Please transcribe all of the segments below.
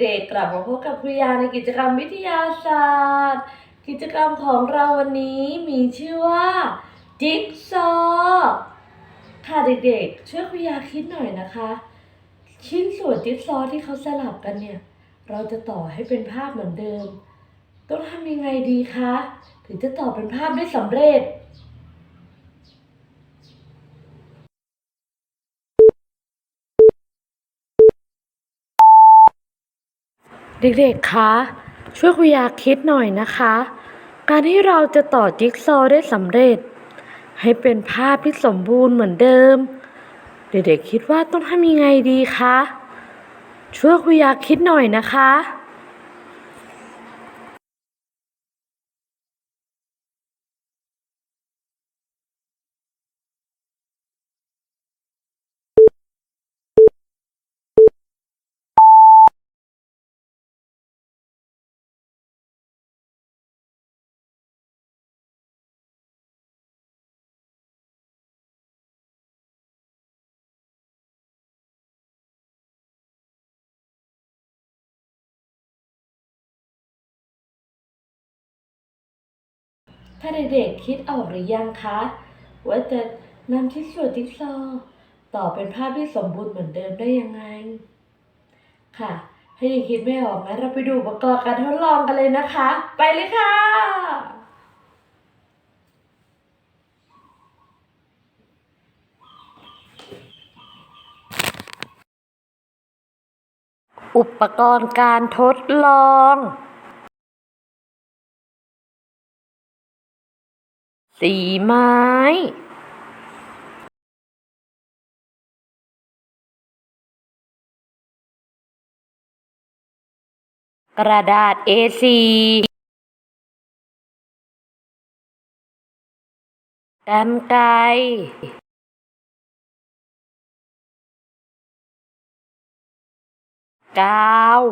เด็กๆ กลับมาพบกับครูยาในกิจกรรมวิทยาศาสตร์ กิจกรรมของเราวันนี้มีชื่อว่าจิ๊กซอว์ค่ะเด็กๆ ช่วยครูยาคิดหน่อยนะคะ ชิ้นส่วนจิ๊กซอว์ที่เขาสลับกันเนี่ย เราจะต่อให้เป็นภาพเหมือนเดิม ต้องทำยังไงดีคะ ถึงจะต่อเป็นภาพได้สำเร็จ เด็กๆ คะ ช่วยคุยาคิดหน่อยนะคะ การที่เราจะต่อจิ๊กซอว์ได้สำเร็จ ให้เป็นภาพที่สมบูรณ์เหมือนเดิม เด็กๆ คิดว่าต้องทำยังไงดีคะ ช่วยคุยาคิดหน่อยนะคะ ถ้าเด็กๆคิดออกหรือยังคะว่าจะนำชิ้นส่วนจิ๊กซอว์ต่อเป็นภาพที่สมบูรณ์เหมือนเดิมได้ยังไง ค่ะ ถ้ายังคิดไม่ออกงั้นเราไปดูอุปกรณ์การทดลองกันเลยนะคะ ไปเลยค่ะ อุปกรณ์การทดลอง สีไม้กระดาษ A4 กันไกรกาว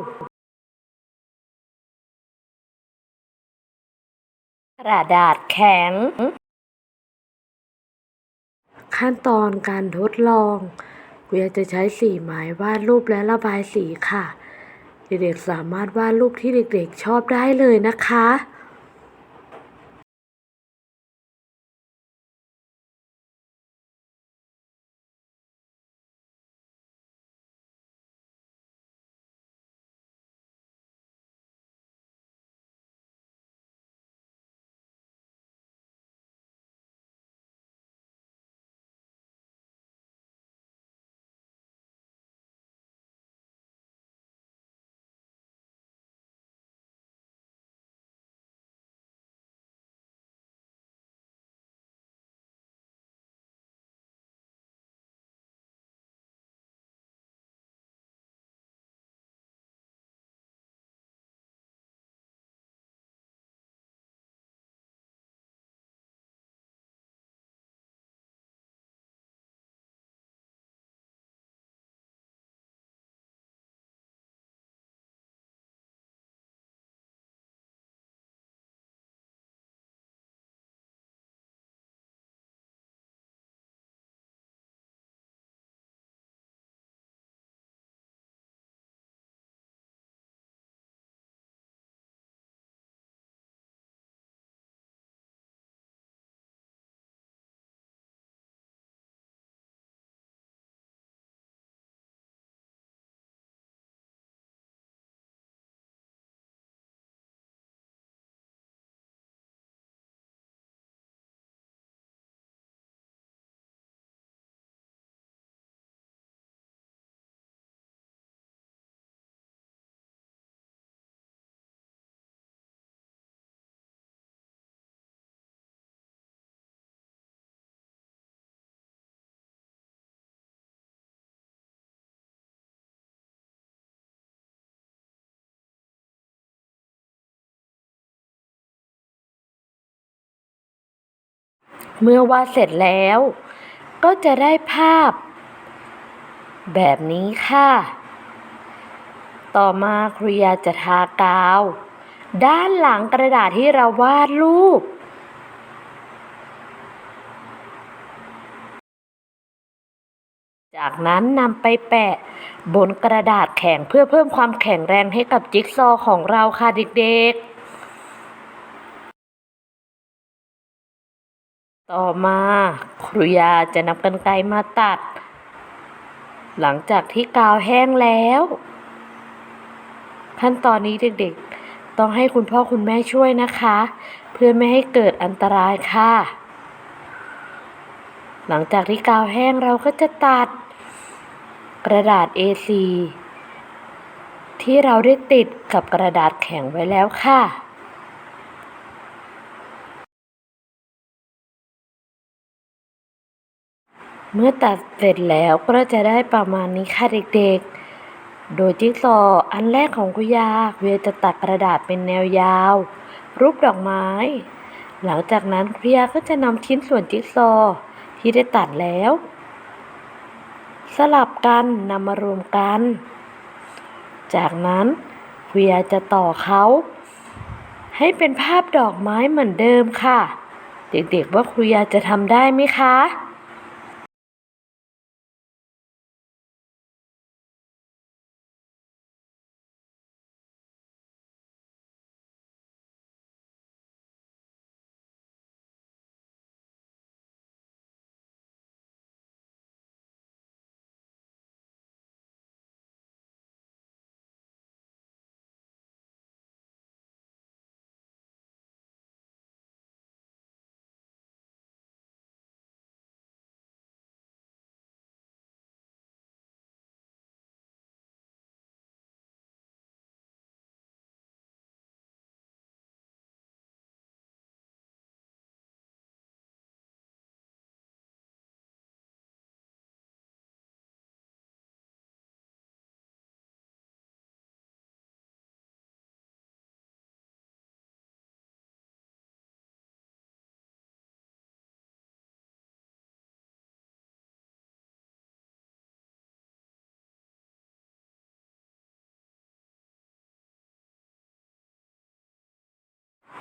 กระดาษแข็ง ขั้นตอนการทดลองเรียจะใช้สีไม้วาดรูปและระบายสีค่ะ เด็กๆสามารถวาดรูปที่เด็กๆชอบได้เลยนะคะ เมื่อวาดเสร็จแล้ว ก็จะได้ภาพ แบบนี้ค่ะ ต่อมาครูยาจะทากาว ด้านหลังกระดาษที่เราวาดรูปจจากนั้นนำไปแปะบนกระดาษแข็งเพื่อเพิ่มความแข็งแรงให้กับจิ๊กซอว์ของเราค่ะเด็กๆ ต่อมาครูยาจะนำกรรไกรมาตัด หลังจากที่กาวแห้งแล้ว ขั้นตอนนี้เด็กๆ ต้องให้คุณพ่อคุณแม่ช่วยนะคะ เพื่อไม่ให้เกิดอันตรายค่ะ หลังจากที่กาวแห้งเราก็จะตัด กระดาษ A4 ที่เราได้ติดกับกระดาษแข็งไว้แล้วค่ะ เมื่อตัดเสร็จแล้วก็จะได้ประมาณนี้ค่ะเด็กๆ โดยจิ๊กซอว์อันแรกของคุยาเวียจะตัดกระดาษเป็นแนวยาว รูปดอกไม้ หลังจากนั้นคุยาก็จะนำชิ้นส่วนจิ๊กซอว์ที่ได้ตัดแล้ว สลับกันนำมารวมกัน จากนั้นคุยาจะต่อเขาให้เป็นภาพดอกไม้เหมือนเดิมค่ะ เด็กๆว่าครูยาจะทำได้ไหมคะ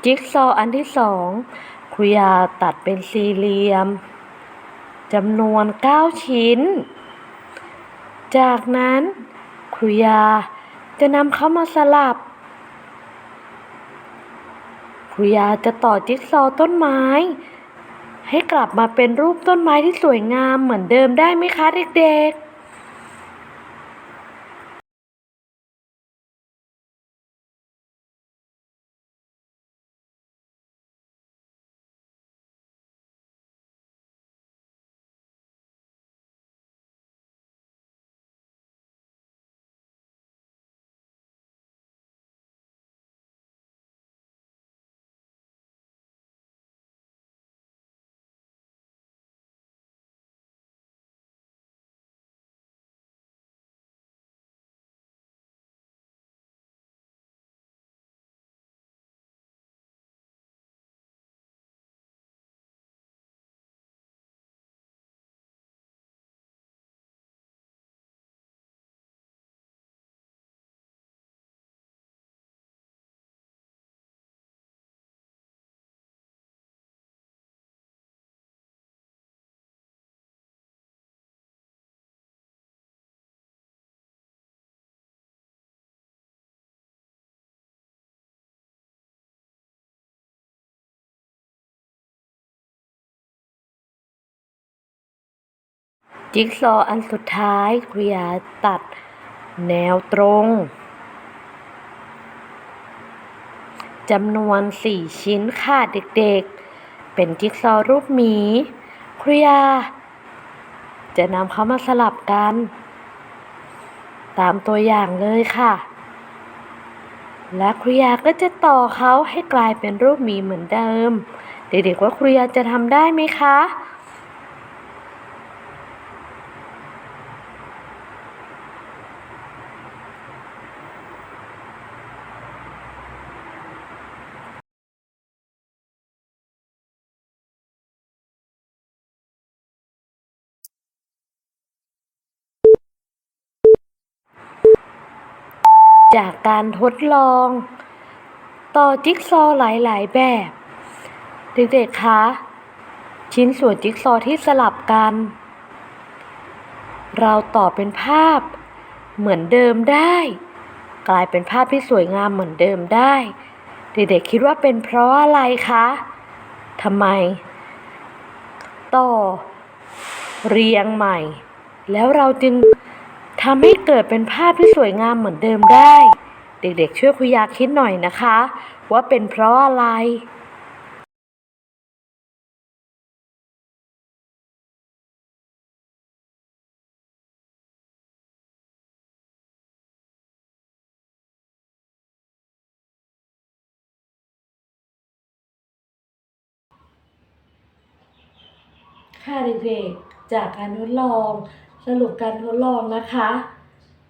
จิ๊กซอว์อันที่สองครูยาตัดเป็นสี่เหลี่ยมจำนวน9ชิ้น จากนั้นครูยาจะนำเข้ามาสลับครูยาจะต่อจิ๊กซอว์ต้นไม้ ให้กลับมาเป็นรูปต้นไม้ที่สวยงามเหมือนเดิมได้ไหมคะเด็กๆ จิ๊กซอว์อันสุดท้ายครูยาตัดแนวตรงจำนวน 4 ชิ้นค่ะเด็กๆ เป็นจิ๊กซอว์รูปหมีครูยาจะนำเขามาสลับกัน ตามตัวอย่างเลยค่ะ และครูยาก็จะต่อเขาให้กลายเป็นรูปหมีเหมือนเดิม เด็กๆว่าครูยาจะทำได้ไหมคะ จากการทดลอง ต่อจิ๊กซอว์หลาย ๆ แบบ เด็ก ๆ คะ ชิ้นส่วนจิ๊กซอว์ที่สลับกัน เราต่อเป็นภาพเหมือนเดิมได้ กลายเป็นภาพที่สวยงามเหมือนเดิมได้ เด็ก ๆ คิดว่าเป็นเพราะอะไรคะทำไม ต่อ เรียงใหม่ แล้วเราจึง ทำให้เกิดเป็นภาพที่สวยงามเหมือนเดิมได้ เด็กๆช่วยคุยยาคิดหน่อยนะคะ ว่าเป็นเพราะอะไรค่ะเด็กๆ จากการทดลอง สรุปการทดลองนะคะ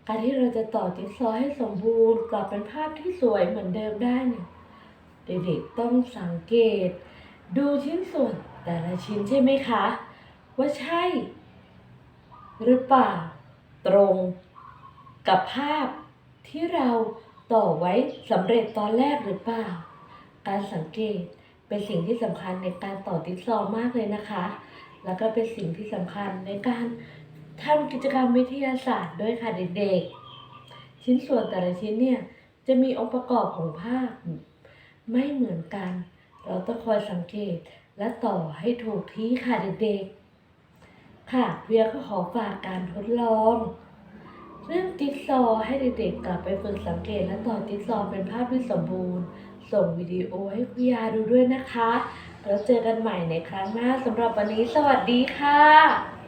การที่เราจะต่อจิ๊กซอว์ให้สมบูรณ์กลับเป็นภาพที่สวยเหมือนเดิมได้เนี่ยเด็กๆต้องสังเกต ดูชิ้นส่วนแต่ละชิ้นใช่ไหมคะ ว่าใช่ หรือเปล่า ตรงกับภาพที่เราต่อไว้สำเร็จตอนแรกหรือเปล่า การสังเกตเป็นสิ่งที่สำคัญในการต่อจิ๊กซอว์มากเลยนะคะ แล้วก็เป็นสิ่งที่สำคัญในการ ทำกิจกรรมวิทยาศาสตร์ด้วยค่ะเด็กๆ ชิ้นส่วนแต่ละชิ้นเนี่ยจะมีองค์ประกอบของภาพ ไม่เหมือนกัน เราต้องคอยสังเกตและต่อให้ถูกที่ค่ะเด็กๆ ค่ะเวียก็ขอฝากการทดลอง เรื่องจิ๊กซอว์ให้เด็กๆ กลับไปฝึกสังเกตและต่อจิ๊กซอว์เป็นภาพที่สมบูรณ์ ส่งวิดีโอให้คุณยาดูด้วยนะคะ แล้วเจอกันใหม่ในครั้งหน้าสำหรับวันนี้สวัสดีค่ะ